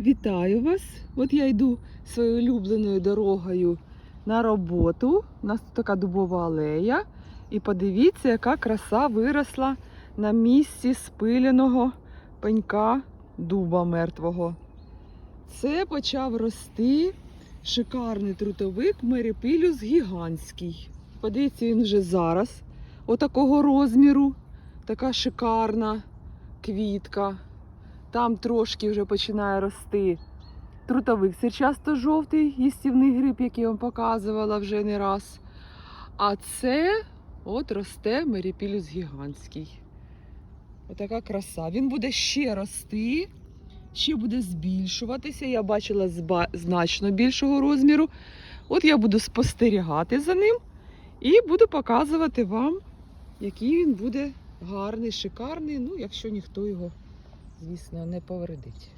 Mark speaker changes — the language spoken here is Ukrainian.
Speaker 1: Вітаю вас! От я йду своєю улюбленою дорогою на роботу. У нас тут така дубова алея. І подивіться, яка краса виросла на місці спиленого пенька дуба мертвого. Це почав рости шикарний трутовик Мерепілюс гігантський. Подивіться, він вже зараз отакого розміру. Така шикарна квітка. Там трошки вже починає рости трутовик сірчасто жовтий, їстівний гриб, який я вам показувала вже не раз. А це от росте меріпілюс гігантський. Отака краса. Він буде ще рости, ще буде збільшуватися. Я бачила значно більшого розміру. От я буду спостерігати за ним і буду показувати вам, який він буде гарний, шикарний, ну, якщо ніхто його звісно, не повредить.